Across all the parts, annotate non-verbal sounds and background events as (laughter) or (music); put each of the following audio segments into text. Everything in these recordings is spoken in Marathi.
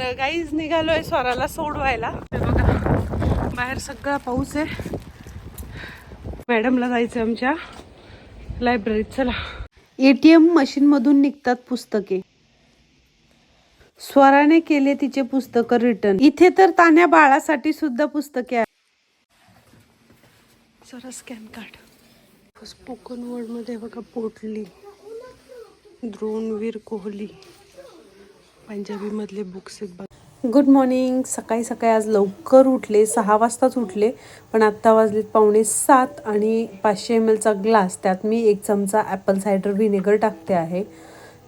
गाईज निघालोय स्वराला सोडवायला. बघा बाहेर सगळा पाऊस आहे. मॅडमला जायचं आमच्या लायब्ररीत चला. एटीएम मशीन मधून निघतात पुस्तके. स्वराने केले तिचे पुस्तक रिटर्न इथे तर तान्या बाळासाठी सुद्धा पुस्तके आहेत. जरा स्कॅन कार्ड स्पोकन वर्डमध्ये बघा पोटली. द्रोणवीर कोहली. पंजाबीमधले बुक्स आहेत गुड मॉर्निंग सकाळी सकाळी आज लवकर उठले. सहा वाजताच उठले पण आत्ता वाजलेत पावणे सात आणि पाचशे एम एलचा ग्लास त्यात मी एक चमचा ॲपल सायडर व्हिनेगर टाकते आहे.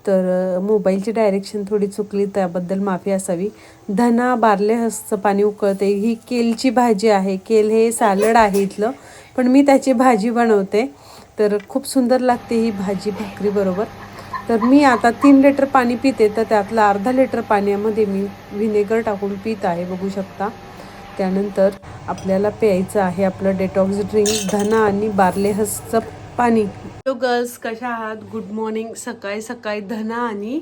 तर मोबाईलची डायरेक्शन थोडी चुकली त्याबद्दल माफी असावी. धना बार्ले हसचं पाणी उकळते. ही केलची भाजी आहे. केल हे सॅलड आहे इथलं पण मी त्याची भाजी बनवते. तर खूप सुंदर लागते ही भाजी भाकरी बरोबर. तर मी आता तीन लिटर पाणी पिते तर त्यातलं अर्धा लिटर पाण्यामध्ये मी व्हिनेगर टाकून पित आहे बघू शकता. त्यानंतर आपल्याला प्यायचं आहे आपलं डेटॉक्स ड्रिंक धना आणि बार्ले हसचं पाणी. हॅलो गर्ल्स कशा आहात? गुड मॉर्निंग सकाळी सकाळी धना आणि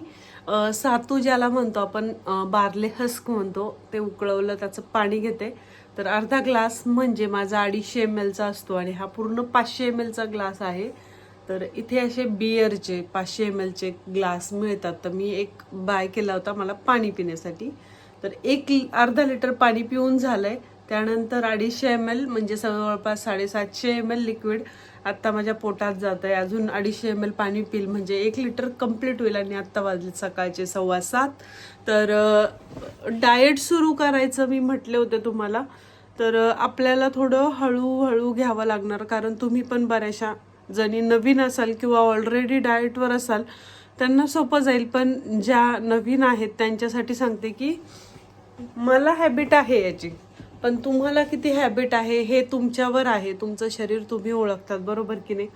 सातू ज्याला म्हणतो आपण बार्ले हस्क म्हणतो ते उकळवलं त्याचं पाणी घेते. तर अर्धा ग्लास म्हणजे माझा अडीचशे एम एलचा असतो आणि हा पूर्ण पाचशे एम एलचा ग्लास आहे. तर इथे असे बियरचे पाचशे एम एलचे ग्लास मिळतात. तर मी एक बाय केला होता मला पाणी पिण्यासाठी. तर एक अर्धा लिटर पाणी पिऊन झालंय. त्यानंतर अडीचशे एम एल म्हणजे जवळपास साडेसातशे एम एल लिक्विड आत्ता माझ्या पोटात जात आहे अजून अडीचशे एम एल पाणी पिल म्हणजे एक लिटर कंप्लीट होईल आणि आत्ता वाजले सकाळचे सव्वा सात. तर डाएट सुरू करायचं मी म्हटले होते तुम्हाला. तर आपल्याला थोडं हळूहळू घ्यावं लागणार कारण तुम्ही पण बऱ्याचशा जणी नवीन असाल किंवा ऑलरेडी डाएटवर असाल त्यांना सोपं जाईल. पण ज्या नवीन आहेत त्यांच्यासाठी सांगते की मला हॅबिट आहे याची. पण तुम्हाला किती हॅबिट आहे हे तुमच्यावर आहे. तुमचं शरीर तुम्ही ओळखतात बरोबर की नाही?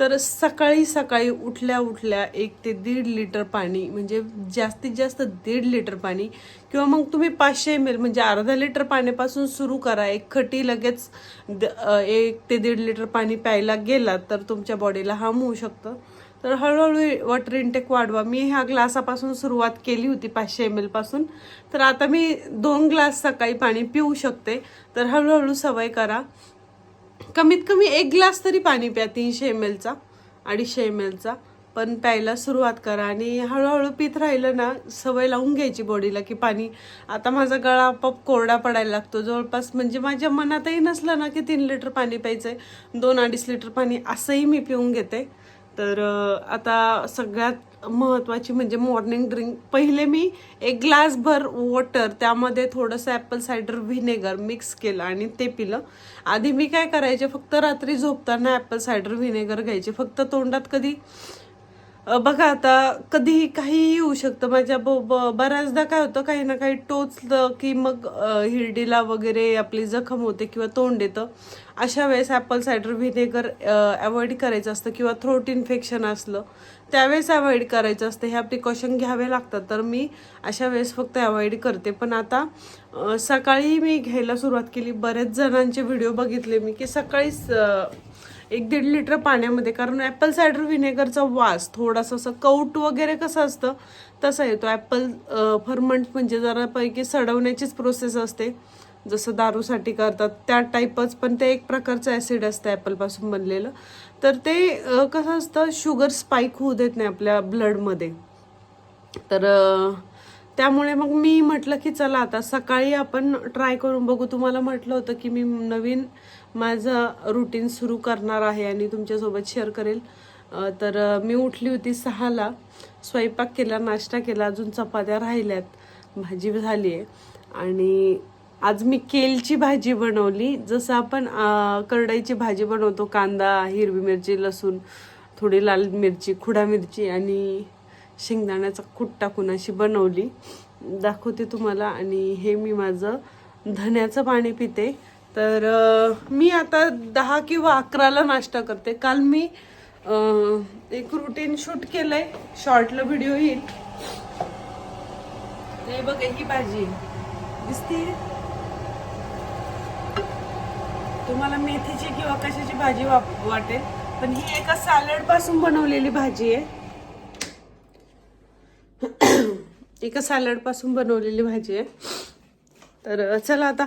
तर सकाळी सकाळी उठल्या उठल्या एक ते दीड लिटर पाणी म्हणजे जास्तीत जास्त दीड लिटर पाणी किंवा मग तुम्ही पाचशे एम एल म्हणजे अर्धा लिटर पाण्यापासून सुरू करा. एक खटी लगेच द- एक ते दीड लिटर पाणी प्यायला गेलात तर तुमच्या बॉडीला हार्म होऊ शकतं. तर हळूहळू वॉटर इंटेक वाढवा. मी ह्या ग्लासापासून सुरुवात केली होती पाचशे एम एलपासून तर आता मी दोन ग्लास सकाळी पाणी पिऊ शकते. तर हळूहळू सवय करा. कमीत कमी एक ग्लास तरी पाणी प्या तीनशे एम एलचा अडीचशे एम एलचा पण प्यायला सुरुवात करा आणि हळूहळू पित राहिलं ना सवय लावून घ्यायची बॉडीला की पाणी. आता माझा गळा आपोआप कोरडा पडायला लागतो. जवळपास म्हणजे माझ्या मनातही नसलं ना की तीन लिटर पाणी प्यायचं आहे दोन अडीच लिटर पाणी असंही मी पिऊन घेते. तर आता सगळ्यात महत्त्वाची म्हणजे मॉर्निंग ड्रिंक पहिले मी एक ग्लासभर वॉटर त्यामध्ये थोडंसं ॲपल सायडर व्हिनेगर मिक्स केलं आणि ते पिलं. आधी मी काय करायचे फक्त रात्री झोपताना ॲपल सायडर व्हिनेगर घ्यायचे. फक्त तोंडात कधी बघा आता कधीही काहीही येऊ शकतं. माझ्या ब बऱ्याचदा काय होतं काही ना काही टोचलं की मग हिरडीला वगैरे आपली जखम होते किंवा तोंड येतं. अशा वेळेस ॲपल सायडर व्हिनेगर अवॉइड करायचं असतं किंवा थ्रोट इन्फेक्शन असलं त्यावेळेस अवॉइड करायचं असतं. ह्या प्रिकॉशन घ्यावे लागतात. तर मी अशा वेळेस फक्त अवॉइड करते. पण आता सकाळी मी घ्यायला सुरुवात केली. बऱ्याच जणांचे व्हिडिओ बघितले मी की सकाळीच एक दीड लिटर पाण्यामध्ये कारण ॲपल सायडर व्हिनेगरचा वास थोडासा असं कौट वगैरे कसं असतं तसा येतो. ॲपल फर्मंट म्हणजे जरापैकी सडवण्याचीच प्रोसेस असते. जसं दारूसाठी करतात त्या टाईपच पण ते एक प्रकारचं ॲसिड असतं ॲपलपासून बनलेलं. तर ते कसं असतं शुगर स्पाईक होऊ देत नाही आपल्या ब्लडमध्ये तर त्यामुळे मग मी म्हटलं की चला आता सकाळी आपण ट्राय करून बघू. तुम्हाला म्हटलं होतं की मी नवीन माझं रुटीन सुरू करणार आहे आणि तुमच्यासोबत शेअर करेल. तर मी उठली होती सहाला. स्वयंपाक केला नाश्ता केला अजून चपात्या राहिल्यात. भाजी झाली आहे आणि आज मी केलची भाजी बनवली. जसं आपण करडईची भाजी बनवतो कांदा हिरवी मिरची लसूण थोडी लाल मिरची खुडा मिरची आणि शेंगदाण्याचा कूट टाकून अशी बनवली दाखवते तुम्हाला. आणि हे मी माझं धण्याचं पाणी पिते. तर मी आता दहा किंवा अकराला नाश्ता करते. काल मी एक रुटीन शूट केलंय. शॉर्टला व्हिडिओ येईल. हे बघ ही भाजी. दिसते? तुम्हाला मेथीची किंवा कशाची भाजी वाटेल. पण ही एका सॅलडपासून बनवलेली भाजी आहे. (coughs) एका सॅलडपासून बनवलेली भाजी आहे. तर चला आता.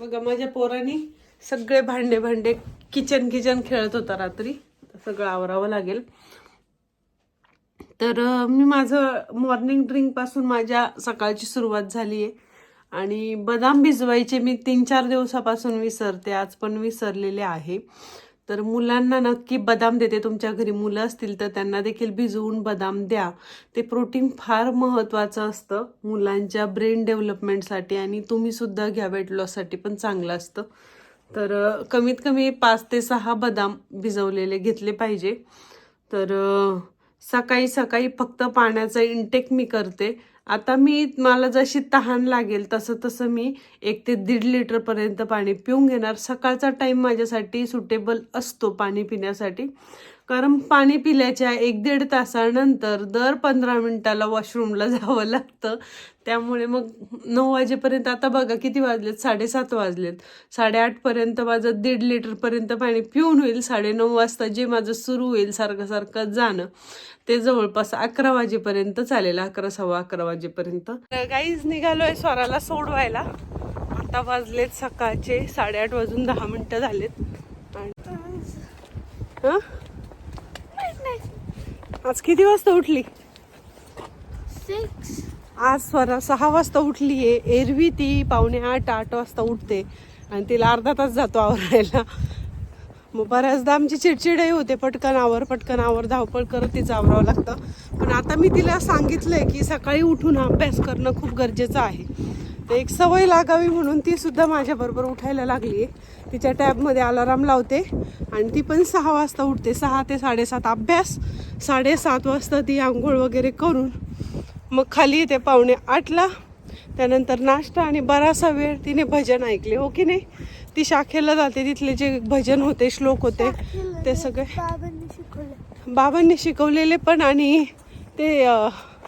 बघा माझ्या पोरांनी सगळे भांडे भांडे किचन किचन खेळत होता रात्री. सगळं आवरावं लागेल. तर मी माझं मॉर्निंग ड्रिंकपासून माझ्या सकाळची सुरुवात झाली आहे आणि बदाम भिजवायचे मी तीन चार दिवसापासून विसरते. आज पण विसरलेले आहे. तर मुलांना नक्की बदाम देते. तुमच्या घरी मुलं असतील तर त्यांना देखील भिजवून बदाम द्या. ते प्रोटीन फार महत्त्वाचं असतं मुलांच्या ब्रेन डेव्हलपमेंटसाठी आणि तुम्हीसुद्धा घ्या वेट लॉससाठी पण चांगलं असतं. तर कमीत कमी पाच ते सहा बदाम भिजवलेले घेतले पाहिजे. तर सकाळी सकाळी फक्त पाण्याचा इंटेक मी करते. आता मी मला जशी तहान लागेल तसं तसं मी एक ते दीड लिटरपर्यंत पाणी पिऊन घेणार. सकाळचा टाईम माझ्यासाठी सुटेबल असतो पाणी पिण्यासाठी. कारण पाणी पिल्याच्या एक दीड तासानंतर दर पंधरा मिनिटाला वॉशरूमला जावं लागतं. त्यामुळे मग नऊ वाजेपर्यंत आता बघा किती वाजलेत? साडेसात वाजलेत. साडेआठपर्यंत माझं दीड लिटरपर्यंत पाणी पिऊन होईल. साडेनऊ वाजता जे माझं सुरू होईल सारखं सारखं जाणं ते जवळपास अकरा वाजेपर्यंत चालेल. अकरा सव्वा अकरा वाजेपर्यंत. काहीच निघालोय स्वराला सोडवायला. आता वाजलेत सकाळचे साडेआठ वाजून दहा मिनिटं झालेत. हां? आज किती वाजता उठली? सिक्स आज स्वरा सहा वाजता उठली आहे. एरवी ती पावणे आठ आठ वाजता उठते. आणि तिला अर्धा तास जातो आवरायला. मग बऱ्याचदा आमची चिडचिडही होते. पटकन आवर पटकन आवर धावपळ करत तिचं आवरावं लागतं. पण आता मी तिला सांगितलंय की सकाळी उठून अभ्यास करणं खूप गरजेचं आहे. तर एक सवय लागावी म्हणून ती सुद्धा माझ्याबरोबर उठायला लागली आहे तिच्या टॅबमध्ये अलाराम लावते आणि ती पण सहा वाजता उठते. सहा ते साडेसात अभ्यास साडेसात वाजता ती आंघोळ वगैरे करून मग खाली येते पावणे आठला. त्यानंतर नाश्ता आणि बराचसा वेळ तिने भजन ऐकले हो की नाही? ती शाखेला जाते तिथले जे भजन होते श्लोक होते ते सगळे. बाबांनी शिकवलं. बाबांनी शिकवलेले पण आणि ते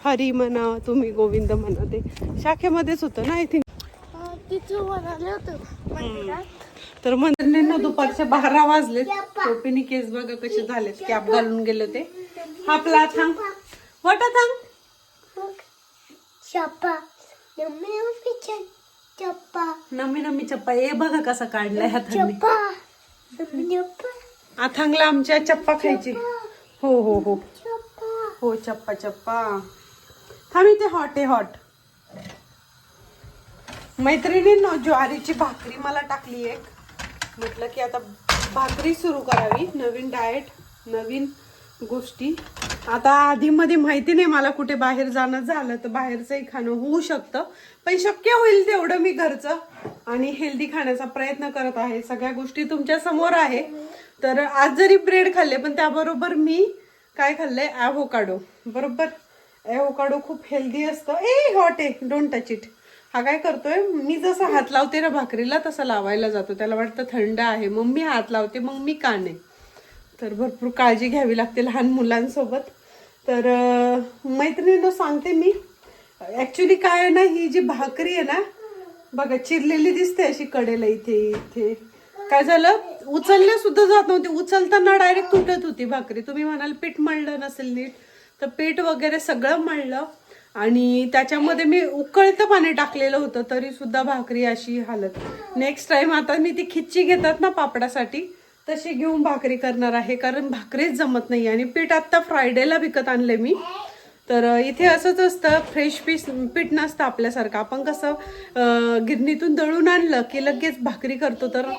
हरी म्हणा तुम्ही गोविंद म्हणा ते शाखेमध्येच होतं ना आय थिंक तिथं म्हणाले होतं तर मंदिरांना दुपारच्या बारा वाजले टोपीने केस बघा कसे झालेत. कॅप घालून गेले होते. आपला थांब. हो, वाटा थांब. चप्पा नमी नमी चप्पा. हे बघा कसा काढलाय हाताने चप्पा आमच्या चप्पा खायची. हो हो हो. हो चप्पा चप्पा. थांब ते हॉट आहे हॉट मैत्रिणींनो ज्वारीची भाकरी मला टाकली एक म्हटलं की आता भाकरी सुरू करावी. नवीन डाएट नवीन गोष्टी. आता आधीमध्ये माहिती नाही मला कुठे बाहेर जाणं झालं तर बाहेरचंही खाणं होऊ शकतं. पण शक्य होईल तेवढं मी घरचं आणि हेल्दी खाण्याचा प्रयत्न करत आहे. सगळ्या गोष्टी तुमच्यासमोर आहे. तर आज जरी ब्रेड खाल्ले पण त्याबरोबर मी काय खाल्लंय? ॲव्होकाडो बरोबर? ॲव्होकाडो खूप हेल्दी असतं. ए हॉट आहे. डोंट टच इट हा काय करतोय? मी जसं हात लावते ना भाकरीला तसं लावायला जातो. त्याला वाटतं थंड आहे. मग मी हात लावते मग मी का नाही तर भरपूर काळजी घ्यावी लागते लहान मुलांसोबत. तर मैत्रिणीनं सांगते मी. ॲक्च्युली काय आहे ना ही जी भाकरी आहे ना बघा चिरलेली दिसते अशी कडेला इथे इथे. काय झालं? उचलल्या सुद्धा जात नव्हती. उचलताना डायरेक्ट तुटत होती भाकरी. तुम्ही म्हणाल पीठ मळलं नसेल नीट. तर पीठ वगैरे सगळं मळलं. आणि त्याच्यामध्ये मी उकळतं पाणी टाकलेलं होतं तरी सुद्धा भाकरी अशी हालत. नेक्स्ट टाइम आता मी ती खिच्ची घेतात ना पापडासाठी तशी घेऊन भाकरी करणार आहे कारण भाकरीच जमत नाही. आणि पीठ आत्ता फ्रायडेला विकत आणले मी. तर इथे असंच असतं फ्रेश पीस पीठ नसतं आपल्यासारखं. आपण कसं गिरणीतून दळून आणलं की लगेच भाकरी करतो तर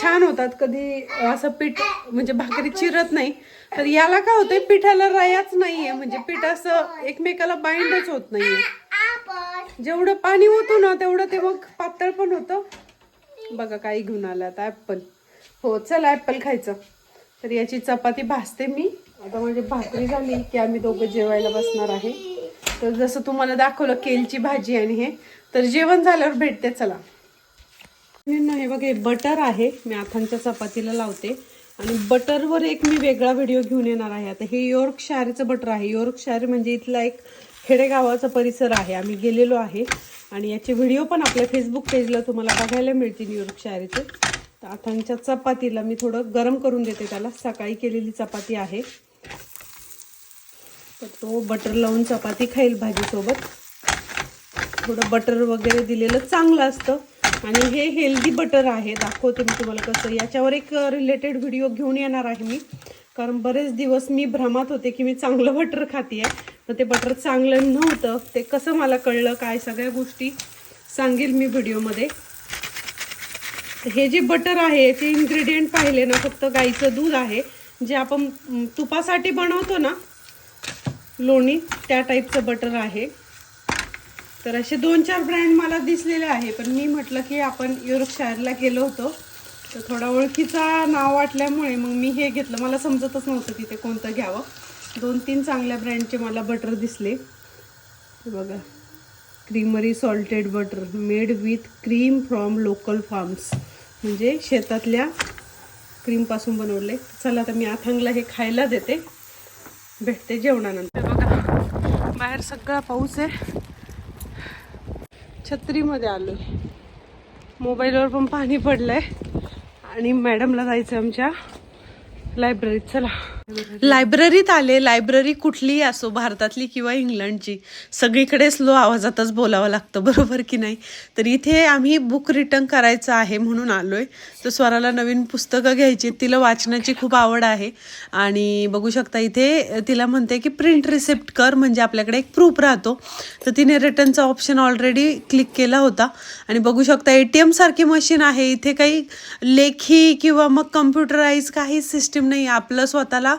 छान होतात. कधी असं पीठ म्हणजे भाकरी चिरत नाही. तर याला काय होतंय पिठाला रयाच आहे म्हणजे पीठ असं एकमेकाला बाइंडच होत नाही जेवढं पाणी होतं ना तेवढं ते मग पातळ पण होतं. बघा काही घेऊन आलं आता ॲपल. हो चल ॲपल खायचं. तर याची चपाती भाजते मी. आता म्हणजे भाकरी झाली की आम्ही दोघं जेवायला बसणार आहे. तर जसं तुम्हाला दाखवलं केलची भाजी आणि हे. तर जेवण झाल्यावर भेटते चला. हे बघ हे बटर आहे. मी आथांच्या चपातीला लावते. आणि बटरवर एक मी वेगळा व्हिडिओ घेऊन येणार आहे. आता हे यॉर्कशायरचं बटर आहे. यॉर्कशायर म्हणजे इथला एक खेडेगावाचा परिसर आहे. आम्ही गेलेलो आहे. आणि याचे व्हिडिओ पण आपल्या फेसबुक पेजला तुम्हाला बघायला मिळतील यॉर्कशायरचे. तर आथांच्या चपातीला मी थोडं गरम करून देते त्याला. सकाळी केलेली चपाती आहे. तर तो बटर लावून चपाती खाईल भाजीसोबत. थोडं बटर वगैरे दिलेलं चांगलं असतं. आणि हे हेल्दी बटर आहे. दाखवते मी तुम्हाला कसं. याच्यावर एक रिलेटेड व्हिडिओ घेऊन येणार आहे मी. कारण बरेच दिवस मी भ्रमात होते की मी चांगलं बटर खाते आहे तर ते बटर चांगलं नव्हतं. ते कसं मला कळलं काय सगळ्या गोष्टी सांगेल मी व्हिडिओमध्ये हे जे बटर आहे याचे इन्ग्रेडियंट पाहिले ना फक्त गाईचं दूध आहे. जे आपण तुपासाठी बनवतो ना लोणी त्या टाईपचं बटर आहे. तर असे दोन चार ब्रँड मला दिसलेले आहे पण मी म्हटलं की आपण युरोपशायरला गेलो होतो. तर थोडा ओळखीचा नाव वाटल्यामुळे मग मी हे घेतलं. मला समजतच नव्हतं तिथे कोणतं घ्यावं. दोन तीन चांगल्या ब्रँडचे मला बटर दिसले. बघा. Creamery salted butter made with cream from local farms म्हणजे शेतातल्या क्रीमपासून बनवले. चला आता मी आथांगला हे खायला देते. भेटते जेवणानंतर. बघा बाहेर सगळा पाऊस आहे. छत्रीमध्ये आलो मोबाईलवर पण पाणी पडलंय. आणि मॅडमला जायचं आमच्या लायब्ररीत. चला. लायब्ररीत आले लायब्ररी कुठलीही असो भारतातली किंवा इंग्लंडची सगळीकडे स्लो आवाजातच बोलावं लागतं बरोबर की नाही? तर इथे आम्ही बुक रिटर्न करायचं आहे म्हणून आलोय. तर स्वराला नवीन पुस्तकं घ्यायची तिला वाचनाची खूप आवड आहे. आणि बघू शकता इथे तिला म्हणते की प्रिंट रिसिप्ट कर म्हणजे आपल्याकडे एक प्रूफ राहतो. तर तिने रिटर्नचा ऑप्शन ऑलरेडी क्लिक केला होता. आणि बघू शकता ए टी एमसारखी मशीन आहे. इथे काही लेखी किंवा मग कम्प्युटराईज काही सिस्टीम नाही आपलं स्वतःला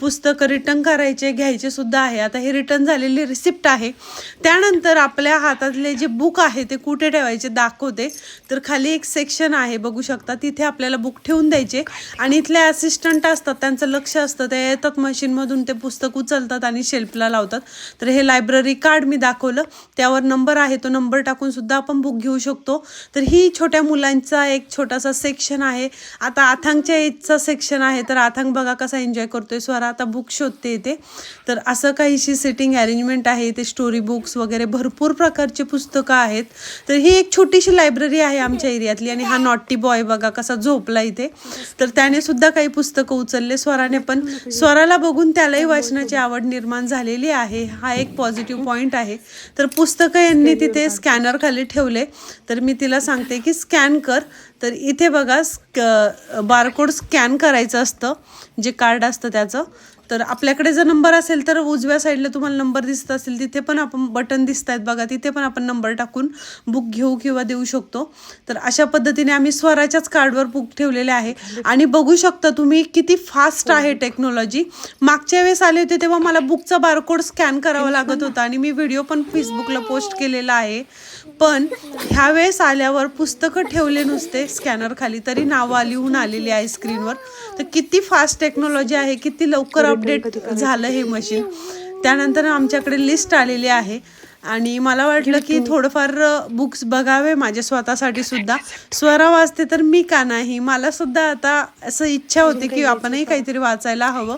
पुस्तकं रिटर्न करायचे घ्यायचे सुद्धा आहे. आता हे रिटर्न झालेली रिसिप्ट आहे. त्यानंतर आपल्या हातातले जे बुक आहे ते कुठे ठेवायचे दाखवते. तर खाली एक सेक्शन आहे बघू शकता. तिथे आपल्याला बुक ठेवून द्यायचे. आणि इथले असिस्टंट असतात त्यांचं लक्ष असतं. ते येतात मशीनमधून ते पुस्तक उचलतात आणि शेल्फला लावतात. तर हे लायब्ररी कार्ड मी दाखवलं. त्यावर नंबर आहे तो नंबर टाकून सुद्धा आपण बुक घेऊ शकतो. तर ही छोट्या मुलांचा एक छोटासा सेक्शन आहे. आता आथांगच्या एजचा सेक्शन आहे. तर आथांग बघा कसा एन्जॉय करतोय. स्वरा आता बुक शोधते इथे तर असं काहीशी सिटिंग अरेंजमेंट आहे इथे स्टोरी बुक्स वगैरे भरपूर प्रकारचे पुस्तकं आहेत. तर ही एक छोटीशी लायब्ररी आहे आमच्या एरियातली आणि हा नॉटी बॉय बघा कसा झोपला इथे. तर त्याने सुद्धा काही पुस्तकं उचलले स्वराने पण. स्वराला बघून त्यालाही वाचनाची आवड निर्माण झालेली आहे. हा एक पॉझिटिव्ह पॉईंट आहे. तर पुस्तकं यांनी तिथे स्कॅनर खाली ठेवले. तर मी तिला सांगते की स्कॅन कर. तर इथे बघा स्क बारकोड स्कॅन करायचं असतं जे कार्ड असतं त्याचं. तर आपल्याकडे जर नंबर असेल तर उजव्या साईडला तुम्हाला नंबर दिसत असेल तिथे पण आपण बटन दिसत आहेत बघा तिथे पण आपण नंबर टाकून बुक घेऊ किंवा देऊ शकतो. तर अशा पद्धतीने आम्ही स्वराच्याच कार्डवर बुक ठेवलेले आहे. आणि बघू शकता तुम्ही किती फास्ट आहे टेक्नॉलॉजी मागच्या वेळेस आले होते तेव्हा मला बुकचा बारकोड स्कॅन करावा लागत होता आणि मी व्हिडिओ पण फेसबुकला पोस्ट केलेला आहे. पण ह्या वेळेस आल्यावर पुस्तकं ठेवले नुसते स्कॅनर खाली तरी नावं लिहून आलेली आहे स्क्रीनवर तर किती फास्ट टेक्नॉलॉजी आहे किती लवकर अपडेट झालं हे मशीन. त्यानंतर आमच्याकडे लिस्ट आलेली आहे. आणि मला वाटलं की थोडंफार बुक्स बघावे माझ्या स्वतःसाठी सुद्धा. स्वरा वाचते तर मी का नाही? मला सुद्धा आता असं इच्छा होती की आपणही काहीतरी वाचायला हवं.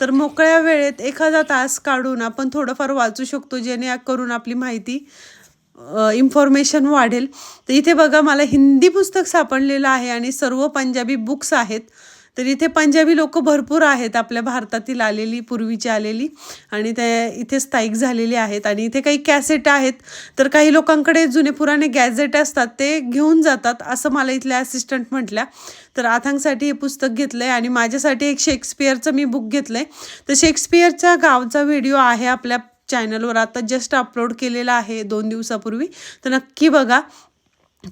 तर मोकळ्या वेळेत एखादा तास काढून आपण थोडंफार वाचू शकतो जेणेकरून आपली माहिती इन्फॉर्मेशन वाढेल. तर इथे बघा मला हिंदी पुस्तक सापडलेलं आहे आणि सर्व पंजाबी बुक्स आहेत. तर इथे पंजाबी लोक भरपूर आहेत. आपल्या भारतातील आलेली पूर्वीची आलेली आणि ते इथे स्थायिक झालेली आहेत. आणि इथे काही कॅसेट आहेत. तर काही लोकांकडे जुने पुराणे गॅझेट असतात ते घेऊन जातात असं मला इथल्या असिस्टंट म्हटल्या. तर आथांगसाठी हे पुस्तक घेतलं आहे आणि माझ्यासाठी एक शेक्सपियरचं मी बुक घेतलं आहे तर शेक्सपियरच्या गावचा व्हिडिओ आहे आपल्या चॅनलवर आता जस्ट अपलोड केलेला आहे दोन दिवसापूर्वी. तर नक्की बघा.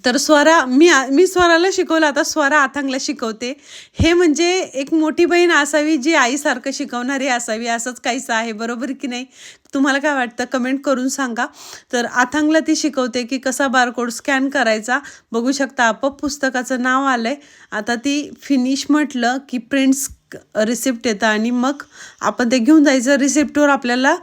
तर स्वरा मी मी स्वराला शिकवलं आता स्वरा आथांगला शिकवते. हे म्हणजे एक मोठी बहीण असावी जी आईसारखं शिकवणारी असावी असंच काहीसं आहे बरोबर की नाही? तुम्हाला काय वाटतं? कमेंट करून सांगा. तर आथांगला ती शिकवते की कसा बारकोड स्कॅन करायचा. बघू शकता आपोआप पुस्तकाचं नाव आलं आहे आता ती फिनिश म्हटलं की प्रिंट्स रिसिप्ट येतं आणि मग आपण ते घेऊन जायचं. रिसिप्टवर आपल्याला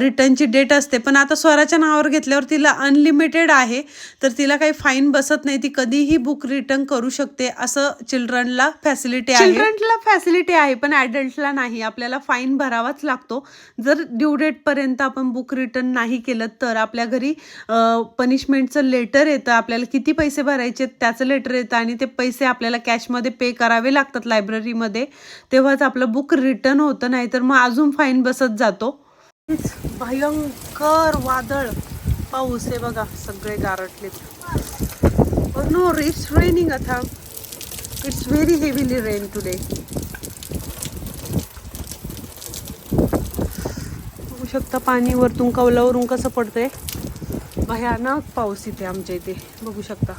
रिटर्नची डेट असते. पण आता स्वराच्या नावावर घेतल्यावर तिला अनलिमिटेड आहे. तर तिला काही फाईन बसत नाही. ती कधीही बुक रिटर्न करू शकते असं चिल्ड्रनला फॅसिलिटी आहे. चिल्ड्रनला फॅसिलिटी आहे पण ॲडल्टला नाही. आपल्याला फाईन भरावाच लागतो. जर ड्यू डेटपर्यंत आपण बुक रिटर्न नाही केलं तर आपल्या घरी पनिशमेंटचं लेटर येतं. आपल्याला किती पैसे भरायचे त्याचं लेटर येतं आणि ते पैसे आपल्याला कॅशमध्ये पे करावे लागतात लायब्ररीमध्ये तेव्हाच आपलं बुक रिटर्न होतं नाही तर मग अजून फाईन बसत जातो. भयंकर वादळ. पाऊस आहे बघा सगळे गारटलेत नो इट्स रेनिंग आता. It's very heavily rain today बघू शकता पाणी वरतून कौलावरून कसं पडतंय. भयानक पाऊस इथे आमच्या इथे. बघू शकता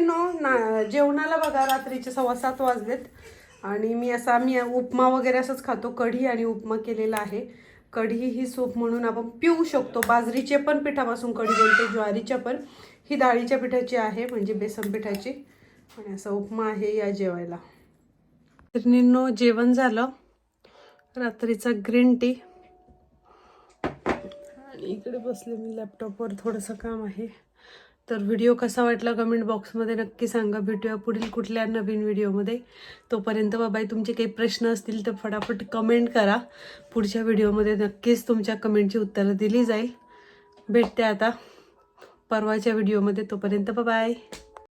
नो ना जेवणाला बघा रात्रीचे सव्वा सात वाजलेत. आणि मी असा मी उपमा वगैरे असंच खातो. कढी आणि उपमा केलेला आहे. कढी ही सूप म्हणून आपण पिऊ शकतो. बाजरीचे पण पिठापासून कढी बनते ज्वारीच्या पण. ही डाळीच्या पिठाची आहे म्हणजे बेसन पिठाची. आणि असा उपमा आहे या जेवायला. तर जेवण झालं. रात्रीचा ग्रीन टी. आणि इकडे बसले मी लॅपटॉपवर थोडंसं काम आहे. तर व्हिडिओ कसा वाटला कमेंट बॉक्समध्ये नक्की सांगा. भेटूया पुढील कुठल्या नवीन व्हिडिओमध्ये तोपर्यंत बाबाई तुमचे काही प्रश्न असतील तर फटाफट कमेंट करा. पुढच्या व्हिडिओमध्ये नक्कीच तुमच्या कमेंटची उत्तरं दिली जाईल. भेटते आता परवाच्या व्हिडिओमध्ये तोपर्यंत बाय